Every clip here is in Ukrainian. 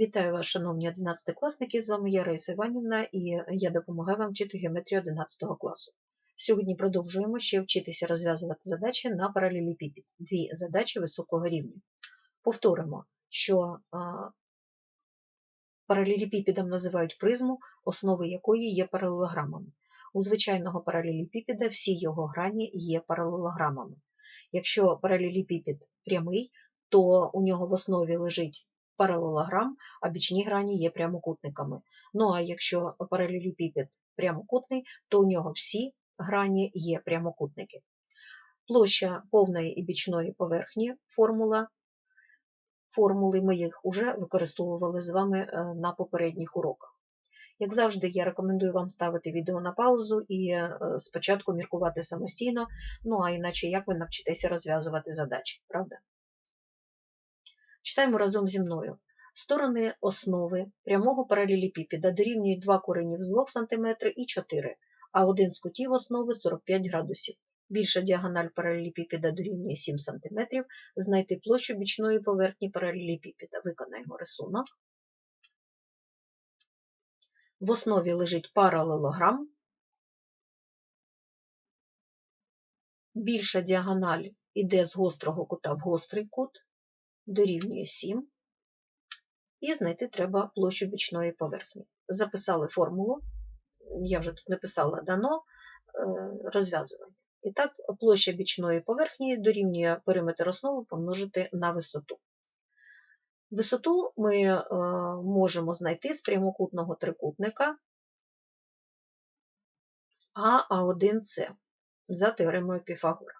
Вітаю вас, шановні 11-класники, з вами я Раїса Іванівна і я допомагаю вам вчити геометрію 11 класу. Сьогодні продовжуємо ще вчитися розв'язувати задачі на паралелепіпід, дві задачі високого рівня. Повторимо, що паралелепіпідом називають призму, основи якої є паралелограмами. У звичайного паралелепіпіда всі його грані є паралелограмами. Якщо паралелепіпід прямий, то у нього в основі лежить паралелограм, а бічні грані є прямокутниками. Ну а якщо паралелепіпед прямокутний, то у нього всі грані є прямокутники. Площа повної і бічної поверхні формула. Формули ми їх вже використовували з вами е, на попередніх уроках. Як завжди, я рекомендую вам ставити відео на паузу і е, спочатку міркувати самостійно, ну а іначе як ви навчитеся розв'язувати задачі, правда? Читаємо разом зі мною. Сторони основи прямого паралелепіпіда дорівнюють 2 коренів з 2 см і 4, а один з кутів основи 45 градусів. Більша діагональ паралелепіпіда дорівнює 7 см. Знайти площу бічної поверхні паралелепіпіда. Виконаємо рисунок. В основі лежить паралелограм. Більша діагональ іде з гострого кута в гострий кут дорівнює 7. І знайти треба площу бічної поверхні. Записали формулу, я вже тут написала дано розв'язування. І так, площа бічної поверхні дорівнює периметр основи помножити на висоту. Висоту ми можемо знайти з прямокутного трикутника А1С за теоремою Піфагора.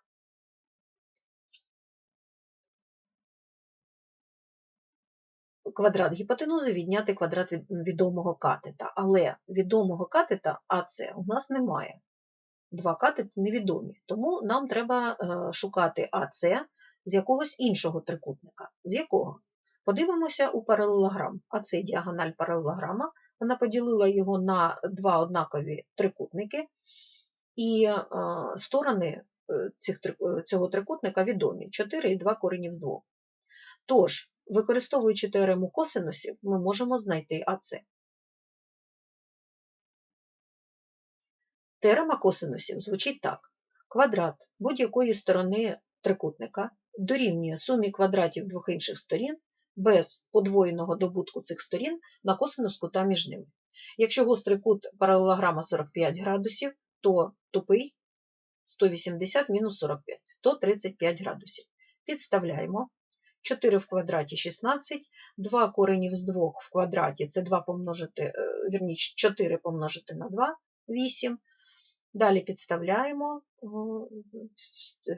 Квадрат гіпотенузи відняти квадрат відомого катета. Але відомого катета АС у нас немає. Два катети невідомі. Тому нам треба е, шукати АС з якогось іншого трикутника. З якого? Подивимося у паралелограм. АС діагональ паралелограма. Вона поділила його на два однакові трикутники, і е, сторони е, цього трикутника відомі 4 і 2 коренів з 2. Тож, Використовуючи теорему косинусів, ми можемо знайти АЦ. Теорема косинусів звучить так. Квадрат будь-якої сторони трикутника дорівнює сумі квадратів двох інших сторін без подвоєного добутку цих сторін на косинус кута між ними. Якщо гострий кут паралелограма 45 градусів, то тупий 180 мінус 45 135 градусів. Підставляємо 4 в квадраті 16, 2 коренів з 2 в квадраті це 2 помножити, е, вірніше, 4 помножити на 2, 8. Далі підставляємо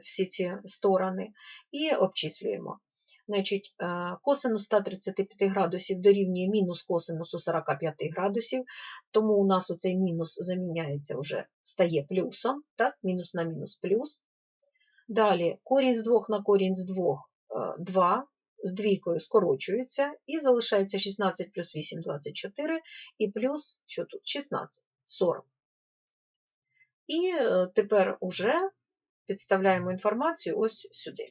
всі ці сторони і обчислюємо. Значить, е, Косинус 135 градусів дорівнює мінус косинусу 45 градусів, тому у нас оцей мінус заміняється вже, стає плюсом, так? мінус на мінус плюс. Далі корінь з 2 на корінь з 2 2 з двійкою скорочується, і залишається 16 плюс 8 24, і плюс що тут 16 40. І е, тепер уже підставляємо інформацію ось сюди.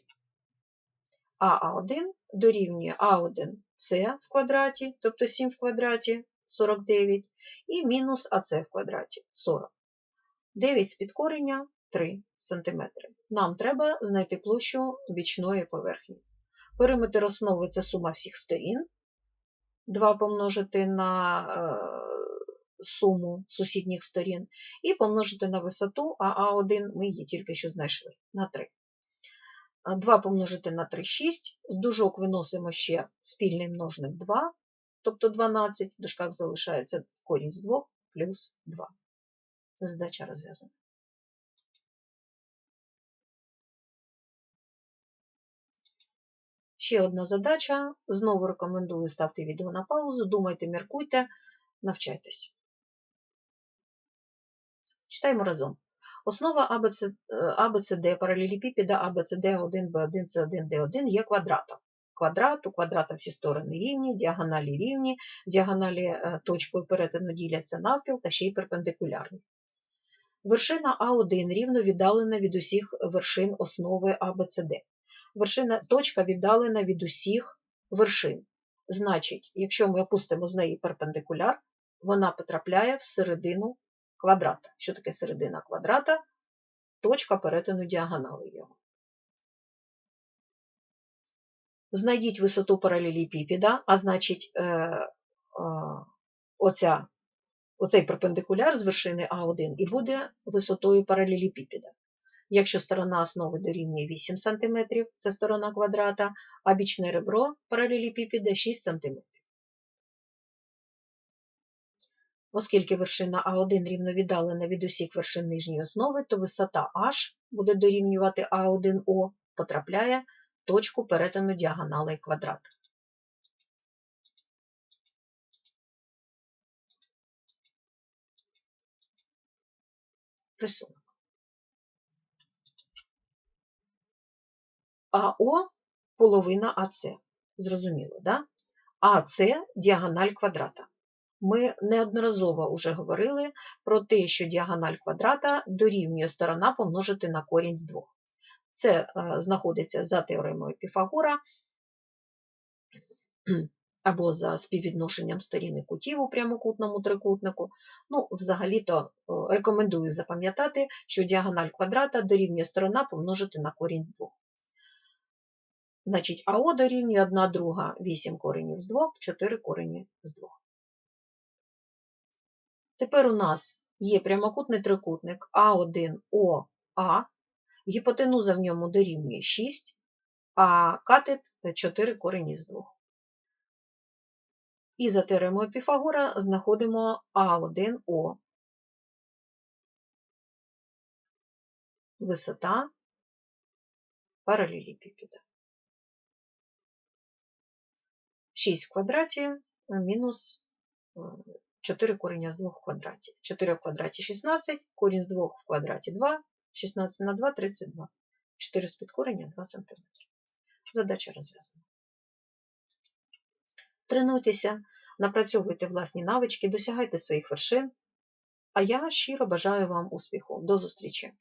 АА1 дорівнює А1С в квадраті, тобто 7 в квадраті 49, і мінус АС в квадраті 40. 9 з підкорення 3 см. Нам треба знайти площу бічної поверхні. Периметр основи це сума всіх сторін. 2 помножити на е, суму сусідніх сторін, і помножити на висоту, а А1 ми її тільки що знайшли на 3. 2 помножити на 3 6. З дужок виносимо ще спільний множник 2, тобто 12, в дужках залишається корінь з 2 плюс 2. Задача розв'язана. Ще одна задача. Знову рекомендую ставте відео на паузу, думайте, міркуйте, навчайтесь. Читаємо разом. Основа АБЦД е, паралелепіпіда ABCD1, B1, C1, D1 є квадратом. Квадрат, у квадрата всі сторони рівні, діагоналі рівні, діагоналі е, точкою перетину діляться навпіл та ще й перпендикулярні. Вершина А1 рівно віддалена від усіх вершин основи АБЦД вершина точка віддалена від усіх вершин. Значить, якщо ми опустимо з неї перпендикуляр, вона потрапляє в середину квадрата. Що таке середина квадрата? Точка перетину діагонали його. Знайдіть висоту паралеліпіпіда, а значить, е, е, оця, оцей перпендикуляр з вершини А1 і буде висотою паралеліпіпіда. Якщо сторона основи дорівнює 8 см, це сторона квадрата, а бічне ребро паралеліпіпіда 6 см. Оскільки вершина А1 рівно віддалена від усіх вершин нижньої основи, то висота H буде дорівнювати А1О, потрапляє в точку перетину діагоналей квадрата. Рисунок. АО половина АС. Зрозуміло, да? АС діагональ квадрата. Ми неодноразово вже говорили про те, що діагональ квадрата дорівнює сторона помножити на корінь з двох. Це е, знаходиться за теоремою Піфагора або за співвідношенням сторін кутів у прямокутному трикутнику. Ну, взагалі-то рекомендую запам'ятати, що діагональ квадрата дорівнює сторона помножити на корінь з двох. Значить, АО дорівнює 1 друга 8 коренів з 2, 4 корені з 2. Тепер у нас є прямокутний трикутник А1ОА, гіпотенуза в ньому дорівнює 6, а катет 4 корені з 2. І за теоремою Піфагора знаходимо А1О. Висота паралеліпіпіда. 6 в квадраті мінус 4 корення з 2 в квадраті. 4 в квадраті 16, корінь з 2 в квадраті 2, 16 на 2 – 32. 4 з підкорення 2 см. Задача розв'язана. Тренуйтеся, напрацьовуйте власні навички, досягайте своїх вершин. А я щиро бажаю вам успіху. До зустрічі!